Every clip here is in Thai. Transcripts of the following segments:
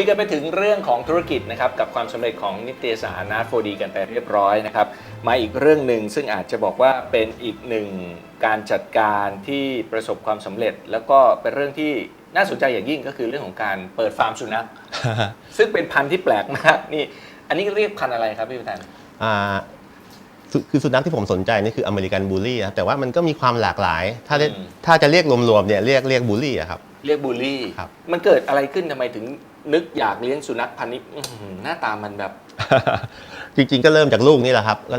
ยกันไปถึงเรื่องของธุรกิจนะครับกับความสำเร็จของนิตยสารนาโฟดีกันไปเรียบร้อยนะครับมาอีกเรื่องหนึ่งซึ่งอาจจะบอกว่าเป็นอีกหนึ่งการจัดการที่ประสบความสำเร็จ แล้วก็เป็นเรื่องที่น่าสนใจอย่างยิ่งก็คือเรื่องของการเปิดฟาร์มสุนัขซึ่งเป็นพันธุ์ที่แปลกมากนี่อันนี้เรียกพันธุ์อะไรครับพี่ประธานอ่าสุคือสุนัขที่ผมสนใจนี่คืออเมริกันบูลลี่ครับแต่ว่ามันก็มีความหลากหลาย ถ้าได้อืมถ้าจะเรียกรวมๆเนี่ยเรียกเรียกบูลลี่อะครับเรียกบูลลี่ครับมันเกิดอะไรขึ้นทำไมถึง นึกอยากเลี้ยงสุนัขพันธุ์นี้อื้อหือหน้าตามันแบบ จริงๆก็เริ่มจากลูกนี่แหละครับก็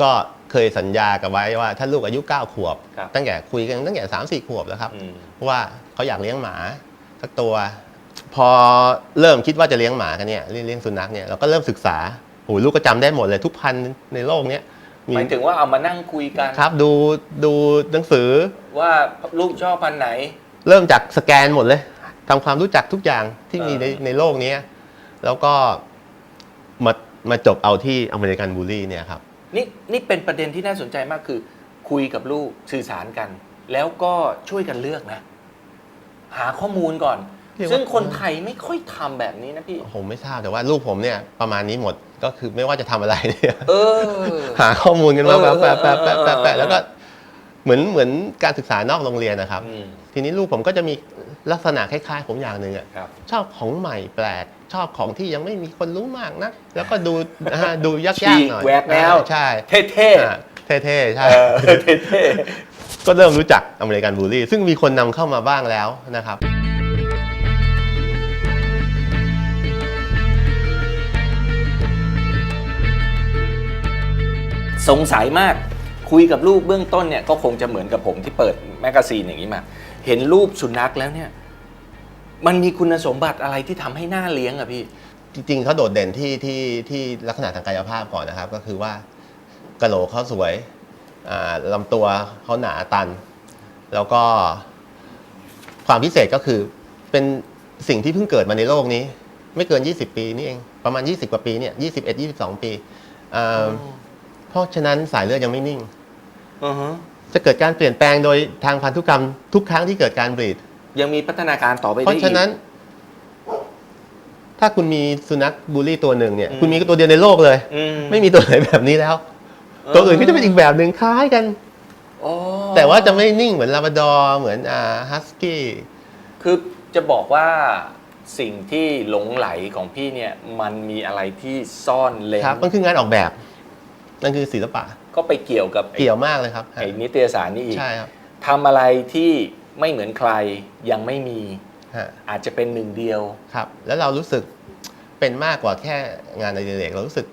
ก็เคยสัญญากับไว้ว่าถ้าลูกอายุ9ขวบ ครับ ตั้งแต่คุยกันตั้งแต่3 4ขวบแล้วครับอืมเพราะว่าเขาอยากเลี้ยงหมาสักตัว พอเริ่มคิดว่าจะเลี้ยงหมากันเนี่ยเลี้ยงเลี้ยงสุนัขเนี่ยเราก็เริ่มศึกษาโอ้โหลูกก็จำได้หมดเลยทุกพันธุ์ในโลกเนี้ยหมายถึงว่าเอามานั่งคุยกัน ครับดูดูหนังสือ ว่าลูกชอบพันธุ์ไหน เริ่มจากสแกนหมดเลย ทำความรู้จักทุกอย่างที่มีในอ่าในโลกเนี้ยแล้วก็มามาจบเอาที่อเมริกันบูลลี่เนี่ยครับนี่นี่เป็นประเด็นที่น่าสนใจมากคือ คุยกับลูกสื่อสารกัน แล้วก็ช่วยกันเลือกนะ หาข้อมูลก่อนเรียกว่าซึ่งคนไทยไม่ค่อยทำแบบนี้นะพี่ผมไม่ทราบแต่ว่าลูกผมเนี่ยประมาณนี้หมดก็คือไม่ว่าจะทำอะไรเนี่ยเออหาข้อมูลกันมาเออแปะแปะแปะแปะแปะเออแล้วก็เหมือนเหมือนการศึกษานอกโรงเรียนนะครับอืมทีนี้ลูกผมก็จะมี ลักษณะคล้ายๆผมอย่างหนึ่งอะครับ ชอบของใหม่แปลก ชอบของที่ยังไม่มีคนรู้มากนะแล้วก็ดูอ่าดูยากฉีๆกหน่อยแหวกแนว อ่าใช่เท่อ่าเท่ๆๆใช่เออเท่ก็เริ่มรู้จักอเมริกันบูลลี่ซึ่งมีคนนำเข้ามาบ้างแล้วนะครับ ๆสงสัยมากคุยกับลูกเบื้องต้นเนี่ยก็คงจะเหมือนกับผมที่เปิดแมกกาซีนอย่างนี้มา เห็นรูปสุนัขแล้วเนี่ย มันมีคุณสมบัติอะไรที่ทำให้น่าเลี้ยงอะพี่ จริงๆเขาโดดเด่นที่ที่ที่ลักษณะทางกายภาพก่อนนะครับ ก็คือว่ากระโหลกเขาสวยอ่าลำตัวเขาหนาตัน แล้วก็ความพิเศษก็คือเป็นสิ่งที่เพิ่งเกิดมาในโลกนี้ ไม่เกิน 20 ปีนี่เองประมาณ 20 กว่าปีเนี่ย21 22 ปีอ่าเพราะฉะนั้นสายเลือดยังไม่นิ่ง อือฮะ จะเกิดการเปลี่ยนแปลงโดยทางพันธุกรรมทุกครั้งที่เกิดการบรีด ยังมีพัฒนาการต่อไปได้เพอีกราะฉะนั้น ถ้าคุณมีสุนัขบูลลี่ตัวหนึ่งเนี่ย อืม คุณมีตัวเดียวในโลกเลย อืไม่มีตัวไหนแบบนี้แล้ว ตัวอื่นก็จะเป็นอีกแบบหนึ่งคล้ายกัน อ๋อแต่ว่าจะไม่นิ่งเหมือนลาบราดอร์เหมือนอ่าฮัสกี้คือจะบอกว่าสิ่งที่หลงไหลของพี่เนี่ย มันมีอะไรที่ซ่อนเลนครับมันคืองานออกแบบ นั่นคือศิลปะก็ไปเกี่ยวกับไอ้เกี่ยวมากเลยครับไอ้นิตยสารนี่อีกใช่ครับทำอะไรที่ไม่เหมือนใครยังไม่มีฮะอาจจะเป็นหนึ่งเดียวครับ แล้วเรารู้สึกเป็นมากกว่าแค่งานในเด็กเรารู้สึก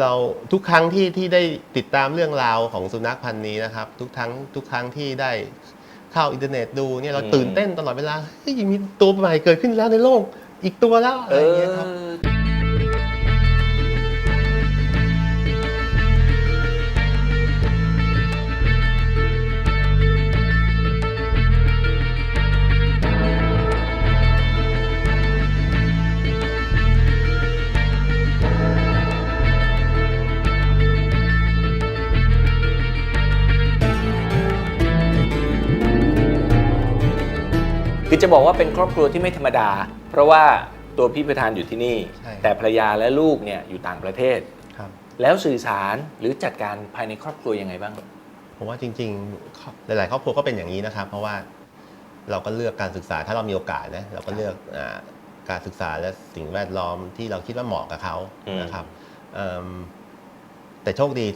เราทุกครั้งที่ที่ได้ติดตามเรื่องราวของสุนัขพันธุ์นี้นะครับ ทุกครั้งทุกครั้งที่ได้เข้าอินเทอร์เน็ตดูเนี่ยเราอืมตื่นเต้นตลอดเวลาเฮ้ยมีตัวใหม่เกิดขึ้นแล้วในโลก อีกตัวแล้วอะไรอย่างเงี้ยครับ จะบอกว่าเป็นครอบครัวที่ไม่ธรรมดา เพราะว่าตัวพี่ประธานอยู่ที่นี่ ใช่ แต่ภรรยาและลูกเนี่ยอยู่ต่างประเทศ ครับ แล้วสื่อสารหรือจัดการภายในครอบครัวยังไงบ้าง ผมว่าจริงๆหลาย ๆ ครอบครัวก็เป็นอย่างนี้นะครับ เพราะว่าเราก็เลือกการศึกษาถ้าเรามีโอกาสนะเราก็เลือกอาการศึกษาและสิ่งแวดล้อมที่เราคิดว่าเหมาะกับเขาอืม นะครับเอิ่มแต่โชคดี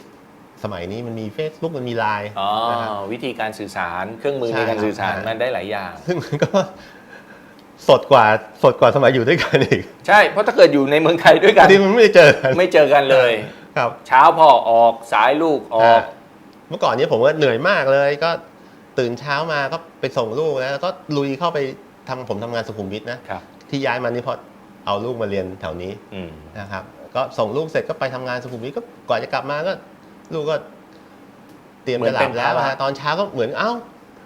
สมัยนี้มันมี Facebook มันมีไลน์อ๋อนะครับ วิธีการสื่อสารเครื่องมือใช่ในการครับสื่อสารใช่มันได้หลายอย่าง ซึ่งมันก็สดกว่าสดกว่าสมัยอยู่ด้วยกันอีกใช่เพราะถ้าเกิดอยู่ในเมืองไทยด้วยกัน ที่มันไม่ได้เจอกันไม่เจอกันเลย ครับเช้าพ่อออกสายลูกออกอ่าเมื่อก่อนเนี้ผมก็เหนื่อยมากเลย ก็ตื่นเช้ามาก็ไปส่งลูกนะแล้วก็ลุยเข้าไปทำผมทำงานสุขุมวิทนะครับ ที่ย้ายมานี่เพราะเอาลูกมาเรียนแถวนี้ อืม นะครับก็ส่งลูกเสร็จก็ไปทำงานสุขุมวิทก็กว่าจะกลับมาก็ ลูกก็เตรียมจะหลับแล้วนะฮะตอนเช้าก็เหมือนเอ้า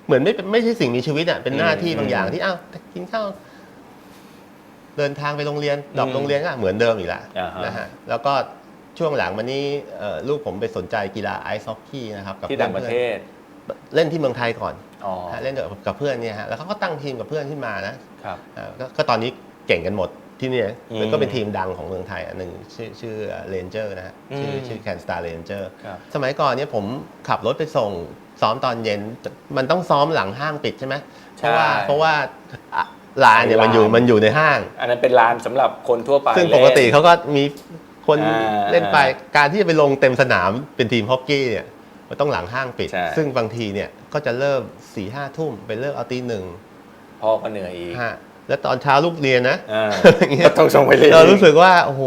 เหมือนไม่เป็นไม่ใช่สิ่งมีชีวิตอะเป็นหน้าที่บางอย่างที่เอ้ากินข้าวเดินทางไปโรงเรียนดรอปโรงเรียนก็เหมือนเดิมอีกแล้วอ่าฮะนะฮะแล้วก็ช่วงหลังมานี้เอ่อลูกผมไปสนใจกีฬาไอซ์ฮอกกี้นะครับกับที่ต่างประเทศพื่อนๆเล่นที่เมืองไทยก่อนอ๋อฮะเล่นกับกับเพื่อนเนี่ยฮะแล้วเขาก็ตั้งทีมกับเพื่อนขึ้นมานะครับอ่าก็ก็ตอนนี้เก่งกันหมด ที่เนี่ยอืมแล้วก็เป็นทีมดังของเมืองไทยอันหนึ่งชื่อชื่อเรนเจอร์นะฮะชื่ออืมชื่อแคนสตาร์เรนเจอร์ครับสมัยก่อนเนี่ยผมขับรถไปส่งซ้อมตอนเย็นมันต้องซ้อมหลังห้างปิดใช่ไหมเพราะว่าใช่เพราะว่าอะลานเนี่ยลานมันอยู่มันอยู่ในห้าง อันนั้นเป็นลานสำหรับคนทั่วไป ซึ่งปกติเล่นเขาก็มีคนอ่าเล่นไปการที่จะไปลงเต็มสนามเป็นทีมฮอกกี้เนี่ยมันต้องหลังห้างปิดใช่ซึ่งบางทีเนี่ยก็จะเริ่มสี่ห้าทุ่มไปเลิกเอาตีหนึ่งพ่อก็เหนื่อยอีกฮะ แล้วตอนเช้าลูกเรียนนะอ่าอย่างเงี้ยก็ต้องส่งไปเรียนเรารู้สึกว่าโอ้โห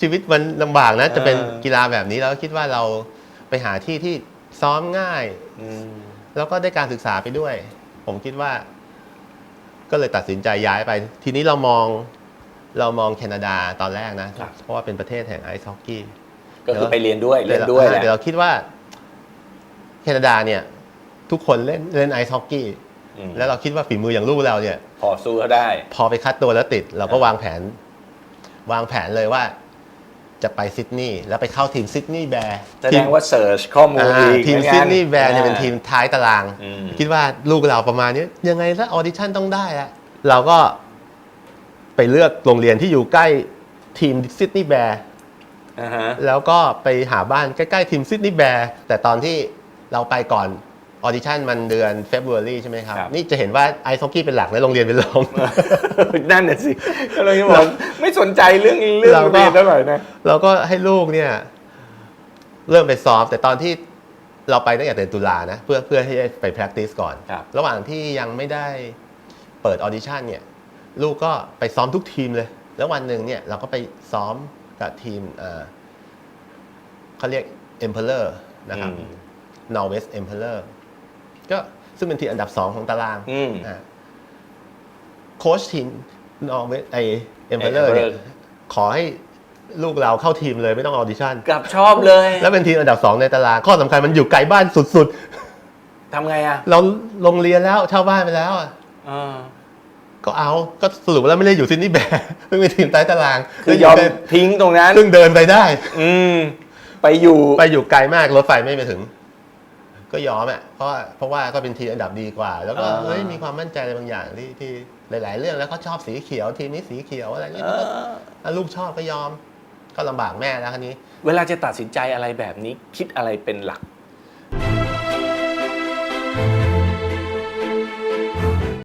ชีวิตมันลำบากนะ จะเป็นเออกีฬาแบบนี้แล้วคิดว่าเราไปหาที่ที่ซ้อมง่ายอืมแล้วก็ได้การศึกษาไปด้วย ผมคิดว่า ก็เลยตัดสินใจย้ายไป ทีนี้เรามองเรามองแคนาดาตอนแรกนะ เพราะว่าเป็นประเทศแห่งไอซ์ฮอกกี้ก็คือไปเรียนด้วยเล่นด้วยแหละเดี๋ยวเราคิดว่า แคนาดาเนี่ย ทุกคนเล่นเล่นไอซ์ฮอกกี้อืมแล้วเราคิดว่าฝีมืออย่างลูกเราเนี่ย พอสู้เขาได้ พอไปคัดตัวแล้วติด เราก็วางแผน วางแผนเลยว่า จะไปซิดนีย์แล้วไปเข้าทีมซิดนีย์แบร์แสดงว่าเสิร์ชข้อมูลอ่าอีกทีมเหอซิกัดนีย์แบร์เนี่ยเป็นทีมท้ายตารางอืมคิดว่าลูกเราประมาณนี้ยังไงถ้าออดิชั่นต้องได้ละเราก็ไปเลือกโรงเรียนที่อยู่ใกล้ทีมซิดนีย์แบร์อ่าฮะแล้วก็ไปหาบ้านใกล้ ๆ ทีมซิดนีย์แบร์แต่ตอนที่เราไปก่อน ออดิชั่นมันเดือนเฟบรุรีใช่ไหมครับ นี่จะเห็นว่าไอซ์ฮอกกี้เป็นหลักและโรงเรียนเป็นรอง นั่นน่ะสิก็เลยบอกไม่สนใจเรื่องเรื่องเราก็ เรียนเท่าไหร่นะ เราก็ให้ลูกเนี่ย เริ่มไปซ้อมแต่ตอนที่เราไปตั้งแต่เดือนตุลานะ เพื่อเพื่อให้ได้ไป practice ก่อน ครับ ระหว่างที่ยังไม่ได้เปิดออดิชั่นเนี่ย ลูกก็ไปซ้อมทุกทีมเลย แล้ววันหนึ่งเนี่ย เราก็ไปซ้อมกับทีมเอ่อเขาเรียก Emperor นะครับอืม Norwest Emperor ก็ซึ่งเป็นทีมอันดับสองของตารางอืมนะโค้ชทีม Norwest ไอ Emperor เนี่ย Emperor ขอให้ลูกเราเข้าทีมเลยไม่ต้องออดิชั่น กลับชอบเลยแล้วเป็นทีมอันดับสองในตารางข้อสำคัญมันอยู่ไกลบ้านสุดทำไงอะๆ เราลงเรียนแล้วเช่าบ้านไปแล้วอะอ่าก็เอาก็สรุปแล้วไม่ได้อยู่ซินนี่แบร์ไม่เป็นทีมใต้ตารางคือยอมทิ้งตรงนั้น ซึ่งเดินไปได้ อืม ไปอยู่ ไปอยู่ไกลมากรถไฟไม่ไปถึง ก็ยอมอะเพราะว่าเพราะว่าก็เป็นทีมอันดับดีกว่า แล้วก็อ่าเฮ้ยมีความมั่นใจอะไรบางอย่างที่ที่หลาย ๆ เรื่องแล้วก็ชอบสีเขียวทีมนี้สีเขียวอะไรเงี้ยเอก็ออะลูกชอบก็ยอม ก็ลำบากแม่แล้วคันนี้ เวลาจะตัดสินใจอะไรแบบนี้คิดอะไรเป็นหลัก